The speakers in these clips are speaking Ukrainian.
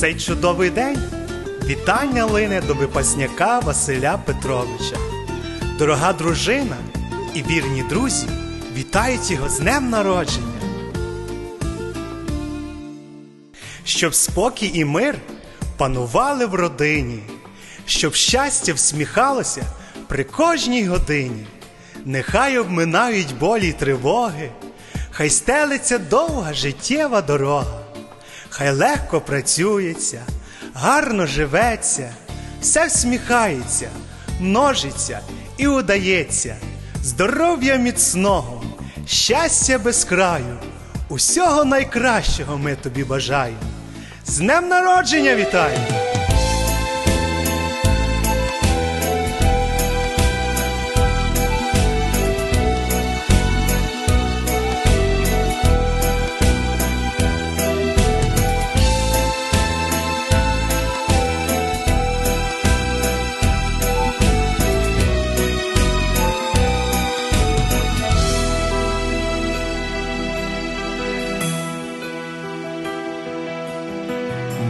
цей чудовий день вітання лине до випасняка Василя Петровича. Дорога дружина і вірні друзі вітають його з днем народження. Щоб спокій і мир панували в родині, щоб щастя всміхалося при кожній годині. Нехай обминають болі й тривоги, хай стелиться довга життєва дорога, хай легко працюється, гарно живеться, все всміхається, множиться і удається, здоров'я міцного, щастя без краю, усього найкращого ми тобі бажаємо. З днем народження вітаю!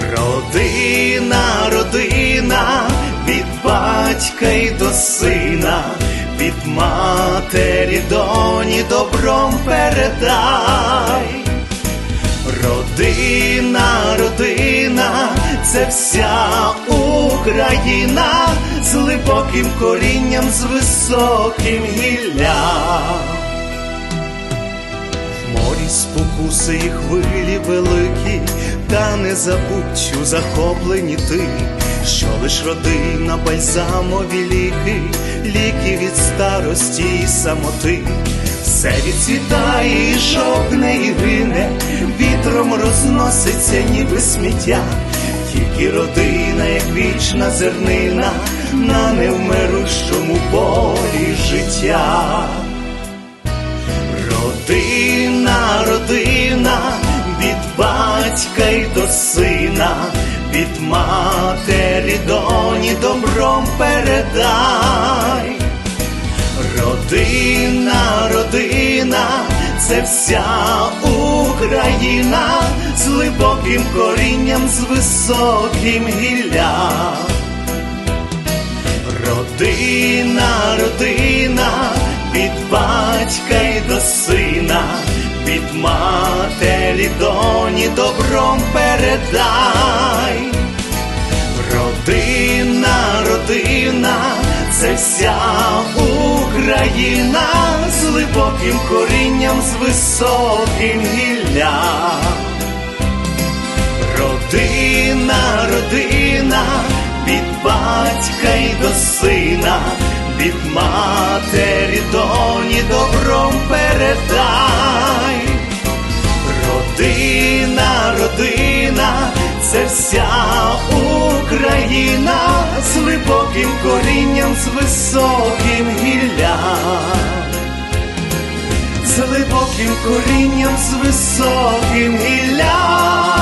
Родина, родина, від батька й до сина, від матері доні добром передай. Родина, родина, це вся Україна з глибоким корінням, з високим гіллям. В морі спокуси і хвилі великі, та не забудь, що захоплені ти, що лиш родина, бальзамові ліки, ліки від старості і самоти. Все відцвітає, і жовкне і гине, вітром розноситься, ніби сміття, тільки родина, як вічна зернина, на невмирущому полі життя. Батька й до сина, від матері доні добром передай. Родина, родина, це вся Україна з глибоким корінням, з високим гіллям. Родина, родина, від батька й до сина, від матері доні добром передай. Родина, родина, це вся Україна з глибоким корінням, з високим гіллям. Родина, родина, від батька й до сина, від матері доні добром передай. Родина, родина, це вся Україна з глибоким корінням, з високим гіллям з глибоким корінням, з високим гіллям.